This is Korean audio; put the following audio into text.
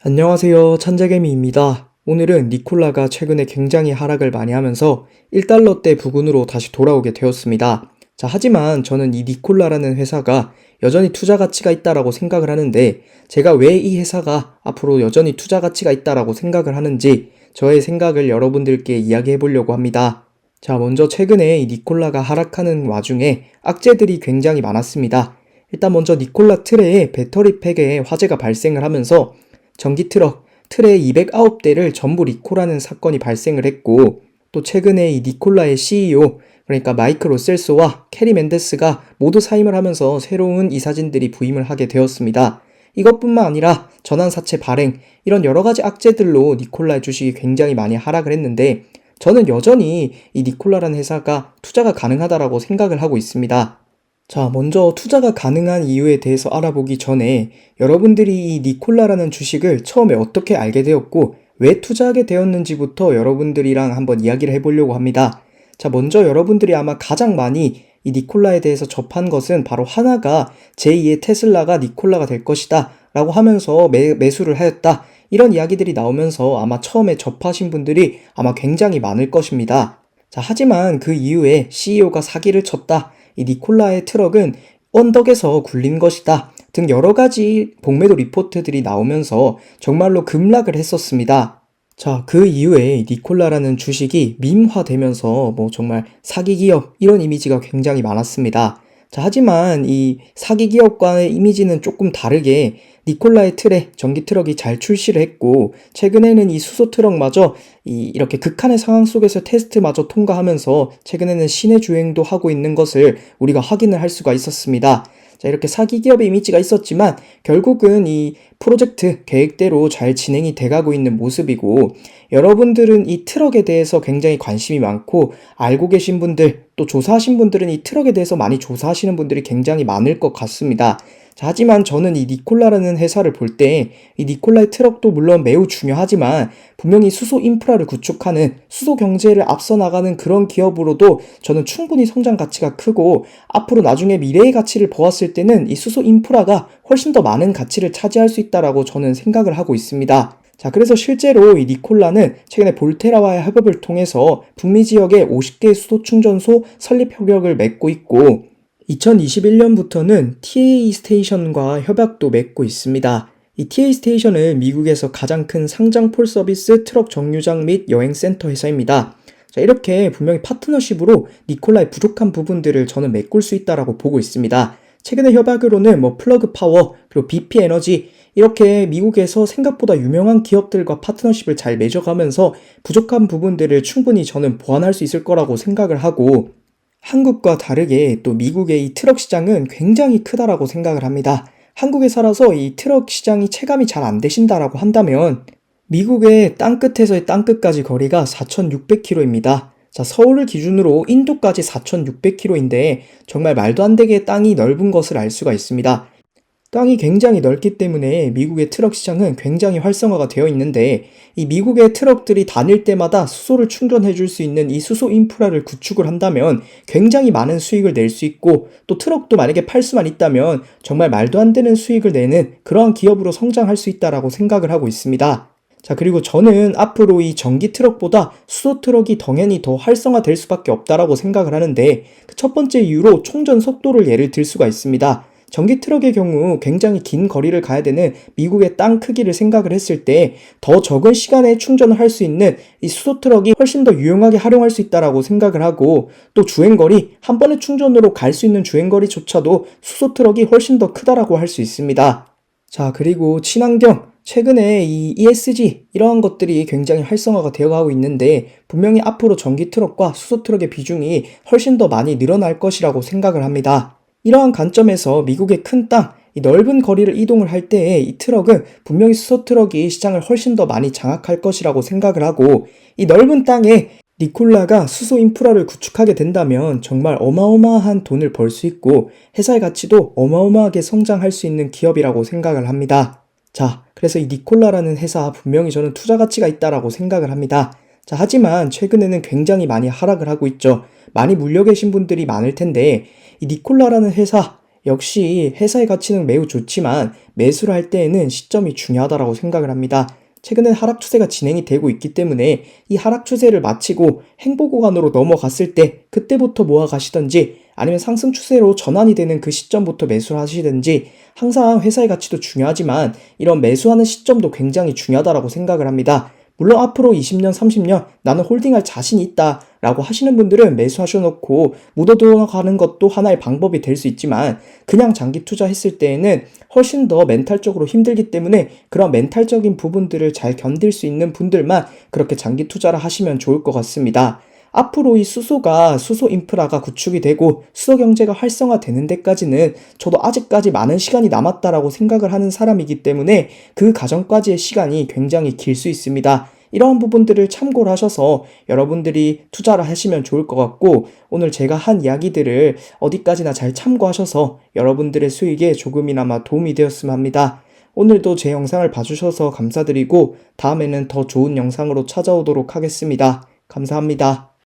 안녕하세요. 천재개미입니다. 오늘은 니콜라가 최근에 굉장히 하락을 많이 하면서 1달러대 부근으로 다시 돌아오게 되었습니다. 자, 하지만 저는 이 니콜라라는 회사가 여전히 투자 가치가 있다라고 생각을 하는데 제가 왜 이 회사가 앞으로 여전히 투자 가치가 있다라고 생각을 하는지 저의 생각을 여러분들께 이야기해 보려고 합니다. 자, 먼저 최근에 이 니콜라가 하락하는 와중에 악재들이 굉장히 많았습니다. 일단 먼저 니콜라 트레에 배터리 팩에 화재가 발생을 하면서 전기 트럭 트레 209대를 전부 리콜하는 사건이 발생을 했고 또 최근에 이 니콜라의 CEO 그러니까 마이크 로셀소와 캐리 멘데스가 모두 사임을 하면서 새로운 이사진들이 부임을 하게 되었습니다. 이것뿐만 아니라 전환사채 발행 이런 여러 가지 악재들로 니콜라의 주식이 굉장히 많이 하락을 했는데 저는 여전히 이 니콜라라는 회사가 투자가 가능하다라고 생각을 하고 있습니다. 자, 먼저 투자가 가능한 이유에 대해서 알아보기 전에 여러분들이 이 니콜라라는 주식을 처음에 어떻게 알게 되었고 왜 투자하게 되었는지부터 여러분들이랑 한번 이야기를 해보려고 합니다. 자, 먼저 여러분들이 아마 가장 많이 이 니콜라에 대해서 접한 것은 바로 하나가 제2의 테슬라가 니콜라가 될 것이다 라고 하면서 매, 매수를 하였다. 이런 이야기들이 나오면서 아마 처음에 접하신 분들이 아마 굉장히 많을 것입니다. 자, 하지만 그 이후에 CEO가 사기를 쳤다. 이 니콜라의 트럭은 언덕에서 굴린 것이다. 등 여러 가지 복매도 리포트들이 나오면서 정말로 급락을 했었습니다. 자, 그 이후에 니콜라라는 주식이 밈화되면서 뭐 정말 사기 기업 이런 이미지가 굉장히 많았습니다. 자, 하지만 이 사기 기업과의 이미지는 조금 다르게 니콜라의 트럭, 전기 트럭이 잘 출시를 했고, 최근에는 이 수소 트럭마저 이 이렇게 극한의 상황 속에서 테스트마저 통과하면서 최근에는 시내 주행도 하고 있는 것을 우리가 확인을 할 수가 있었습니다. 자, 이렇게 사기 기업의 이미지가 있었지만 결국은 이 프로젝트 계획대로 잘 진행이 돼가고 있는 모습이고 여러분들은 이 트럭에 대해서 굉장히 관심이 많고 알고 계신 분들 또 조사하신 분들은 이 트럭에 대해서 많이 조사하시는 분들이 굉장히 많을 것 같습니다. 자, 하지만 저는 이 니콜라라는 회사를 볼 때 이 니콜라의 트럭도 물론 매우 중요하지만 분명히 수소 인프라를 구축하는 수소 경제를 앞서 나가는 그런 기업으로도 저는 충분히 성장 가치가 크고 앞으로 나중에 미래의 가치를 보았을 때는 이 수소 인프라가 훨씬 더 많은 가치를 차지할 수 있다라고 저는 생각을 하고 있습니다. 자, 그래서 실제로 이 니콜라는 최근에 볼테라와의 협업을 통해서 북미 지역에 50개의 수소 충전소 설립 협약을 맺고 있고 2021년부터는 TA 스테이션과 협약도 맺고 있습니다. 이 TA 스테이션은 미국에서 가장 큰 상장 폴 서비스 트럭 정류장 및 여행 센터 회사입니다. 자, 이렇게 분명히 파트너십으로 니콜라의 부족한 부분들을 저는 메꿀 수 있다라고 보고 있습니다. 최근의 협약으로는 뭐 플러그 파워, 그리고 BP 에너지, 이렇게 미국에서 생각보다 유명한 기업들과 파트너십을 잘 맺어가면서 부족한 부분들을 충분히 저는 보완할 수 있을 거라고 생각을 하고 한국과 다르게 또 미국의 이 트럭 시장은 굉장히 크다라고 생각을 합니다. 한국에 살아서 이 트럭 시장이 체감이 잘 안 되신다라고 한다면 미국의 땅끝에서의 땅끝까지 거리가 4,600km입니다. 자, 서울을 기준으로 인도까지 4,600km인데 정말 말도 안 되게 땅이 넓은 것을 알 수가 있습니다. 땅이 굉장히 넓기 때문에 미국의 트럭 시장은 굉장히 활성화가 되어 있는데 이 미국의 트럭들이 다닐 때마다 수소를 충전해 줄 수 있는 이 수소 인프라를 구축을 한다면 굉장히 많은 수익을 낼 수 있고 또 트럭도 만약에 팔 수만 있다면 정말 말도 안 되는 수익을 내는 그러한 기업으로 성장할 수 있다라고 생각을 하고 있습니다. 자, 그리고 저는 앞으로 이 전기 트럭보다 수소 트럭이 당연히 더 활성화될 수밖에 없다라고 생각을 하는데 그 첫 번째 이유로 충전 속도를 예를 들 수가 있습니다. 전기 트럭의 경우 굉장히 긴 거리를 가야 되는 미국의 땅 크기를 생각을 했을 때 더 적은 시간에 충전을 할 수 있는 이 수소 트럭이 훨씬 더 유용하게 활용할 수 있다라고 생각을 하고 또 주행거리 한 번의 충전으로 갈 수 있는 주행거리조차도 수소 트럭이 훨씬 더 크다라고 할 수 있습니다. 자, 그리고 친환경 최근에 이 ESG 이러한 것들이 굉장히 활성화가 되어가고 있는데 분명히 앞으로 전기 트럭과 수소 트럭의 비중이 훨씬 더 많이 늘어날 것이라고 생각을 합니다. 이러한 관점에서 미국의 큰 땅, 이 넓은 거리를 이동을 할 때에 이 트럭은 분명히 수소 트럭이 시장을 훨씬 더 많이 장악할 것이라고 생각을 하고 이 넓은 땅에 니콜라가 수소 인프라를 구축하게 된다면 정말 어마어마한 돈을 벌 수 있고 회사의 가치도 어마어마하게 성장할 수 있는 기업이라고 생각을 합니다. 자, 그래서 이 니콜라라는 회사 분명히 저는 투자 가치가 있다라고 생각을 합니다. 자, 하지만 최근에는 굉장히 많이 하락을 하고 있죠. 많이 물려 계신 분들이 많을 텐데 이 니콜라라는 회사 역시 회사의 가치는 매우 좋지만 매수를 할 때에는 시점이 중요하다고 생각을 합니다. 최근엔 하락 추세가 진행이 되고 있기 때문에 이 하락 추세를 마치고 행보 구간으로 넘어갔을 때 그때부터 모아 가시던지 아니면 상승 추세로 전환이 되는 그 시점부터 매수를 하시든지 항상 회사의 가치도 중요하지만 이런 매수하는 시점도 굉장히 중요하다고 생각을 합니다. 물론 앞으로 20년, 30년 나는 홀딩할 자신 있다 라고 하시는 분들은 매수하셔놓고 묻어두어가는 것도 하나의 방법이 될 수 있지만 그냥 장기 투자했을 때에는 훨씬 더 멘탈적으로 힘들기 때문에 그런 멘탈적인 부분들을 잘 견딜 수 있는 분들만 그렇게 장기 투자를 하시면 좋을 것 같습니다. 앞으로 이 수소가 수소 인프라가 구축이 되고 수소 경제가 활성화되는 데까지는 저도 아직까지 많은 시간이 남았다라고 생각을 하는 사람이기 때문에 그 과정까지의 시간이 굉장히 길 수 있습니다. 이러한 부분들을 참고를 하셔서 여러분들이 투자를 하시면 좋을 것 같고 오늘 제가 한 이야기들을 어디까지나 잘 참고하셔서 여러분들의 수익에 조금이나마 도움이 되었으면 합니다. 오늘도 제 영상을 봐주셔서 감사드리고 다음에는 더 좋은 영상으로 찾아오도록 하겠습니다. 감사합니다.